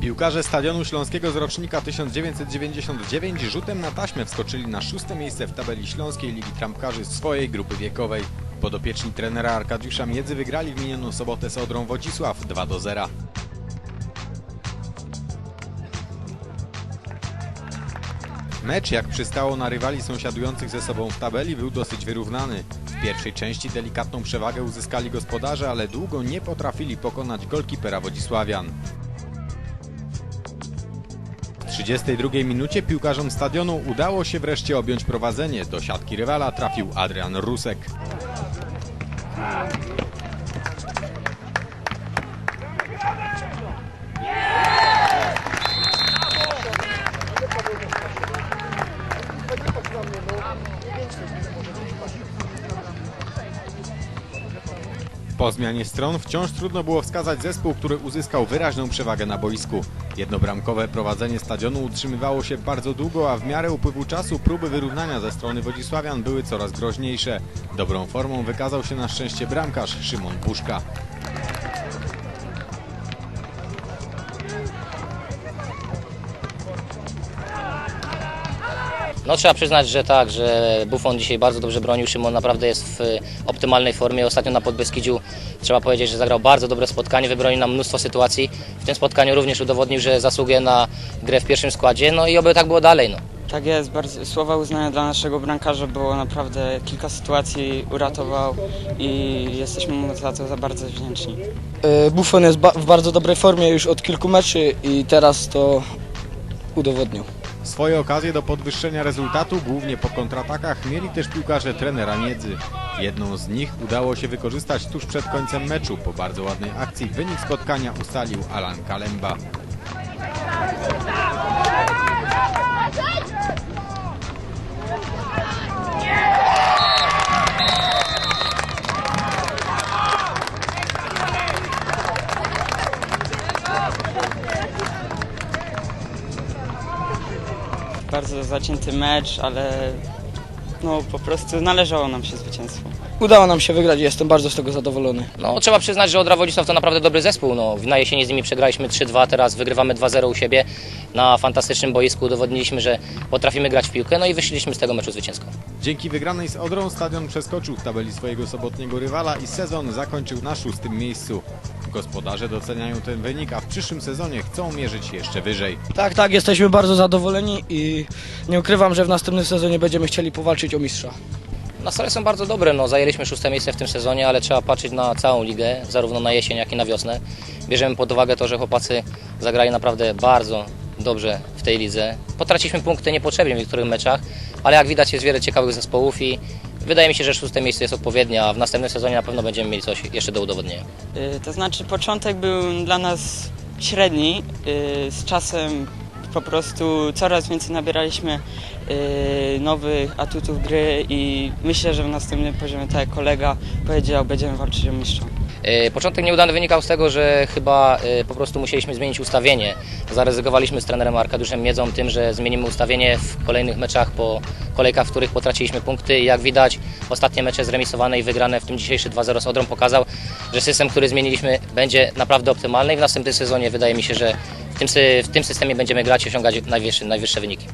Piłkarze Stadionu Śląskiego z rocznika 1999 rzutem na taśmę wskoczyli na szóste miejsce w tabeli Śląskiej Ligi Trampkarzy swojej grupy wiekowej. Podopieczni trenera Arkadiusza Miedzy wygrali w minioną sobotę z Odrą Wodzisław 2 do 0. Mecz, jak przystało na rywali sąsiadujących ze sobą w tabeli, był dosyć wyrównany. W pierwszej części delikatną przewagę uzyskali gospodarze, ale długo nie potrafili pokonać golkipera Wodzisławian. W 32 minucie piłkarzom stadionu udało się wreszcie objąć prowadzenie. Do siatki rywala trafił Adrian Rusek. Po zmianie stron wciąż trudno było wskazać zespół, który uzyskał wyraźną przewagę na boisku. Jednobramkowe prowadzenie stadionu utrzymywało się bardzo długo, a w miarę upływu czasu próby wyrównania ze strony Wodzisławian były coraz groźniejsze. Dobrą formą wykazał się na szczęście bramkarz Szymon Buszka. No trzeba przyznać, że tak, że Buffon dzisiaj bardzo dobrze bronił, Szymon naprawdę jest w optymalnej formie. Ostatnio na Podbeskidziu trzeba powiedzieć, że zagrał bardzo dobre spotkanie, wybronił nam mnóstwo sytuacji. W tym spotkaniu również udowodnił, że zasługuje na grę w pierwszym składzie, no i oby tak było dalej. No. Tak jest, bardzo, słowa uznania dla naszego bramkarza, bo naprawdę kilka sytuacji uratował i jesteśmy mu za to za bardzo wdzięczni. E, Buffon jest ba- w bardzo dobrej formie już od kilku meczy i teraz to udowodnił. Swoje okazje do podwyższenia rezultatu, głównie po kontratakach, mieli też piłkarze trenera Niedzy. Jedną z nich udało się wykorzystać tuż przed końcem meczu. Po bardzo ładnej akcji wynik spotkania ustalił Alan Kalemba. Bardzo zacięty mecz, ale no po prostu należało nam się zwycięstwo. Udało nam się wygrać i jestem bardzo z tego zadowolony. no trzeba przyznać, że Odra Wodzisław to naprawdę dobry zespół. No, na jesieni z nimi przegraliśmy 3-2, teraz wygrywamy 2-0 u siebie na fantastycznym boisku. Udowodniliśmy, że potrafimy grać w piłkę, no i wyszliśmy z tego meczu zwycięsko. Dzięki wygranej z Odrą stadion przeskoczył w tabeli swojego sobotniego rywala i sezon zakończył na szóstym miejscu. Gospodarze doceniają ten wynik, a w przyszłym sezonie chcą mierzyć jeszcze wyżej. Tak, tak, jesteśmy bardzo zadowoleni i nie ukrywam, że w następnym sezonie będziemy chcieli powalczyć o mistrza. Nastroje są bardzo dobre, no, zajęliśmy szóste miejsce w tym sezonie, ale trzeba patrzeć na całą ligę, zarówno na jesień, jak i na wiosnę. Bierzemy pod uwagę to, że chłopacy zagrali naprawdę bardzo dobrze w tej lidze. Potraciliśmy punkty niepotrzebnie w niektórych meczach, ale jak widać jest wiele ciekawych zespołów i wydaje mi się, że szóste miejsce jest odpowiednie, a w następnym sezonie na pewno będziemy mieli coś jeszcze do udowodnienia. Y, To znaczy początek był dla nas średni, y, z czasem po prostu coraz więcej nabieraliśmy y, nowych atutów gry i myślę, że w następnym poziomie, tak jak kolega powiedział, będziemy walczyć o mistrza. E, Początek nieudany wynikał z tego, że chyba e, po prostu musieliśmy zmienić ustawienie. Zaryzykowaliśmy z trenerem Arkadiuszem Miedzą tym, że zmienimy ustawienie w kolejnych meczach po kolejkach, w których potraciliśmy punkty i jak widać ostatnie mecze zremisowane i wygrane, w tym dzisiejszy 2-0 z Odrą pokazał, że system, który zmieniliśmy będzie naprawdę optymalny i w następnym sezonie wydaje mi się, że w tym, w tym systemie będziemy grać i osiągać najwyższe, najwyższe wyniki.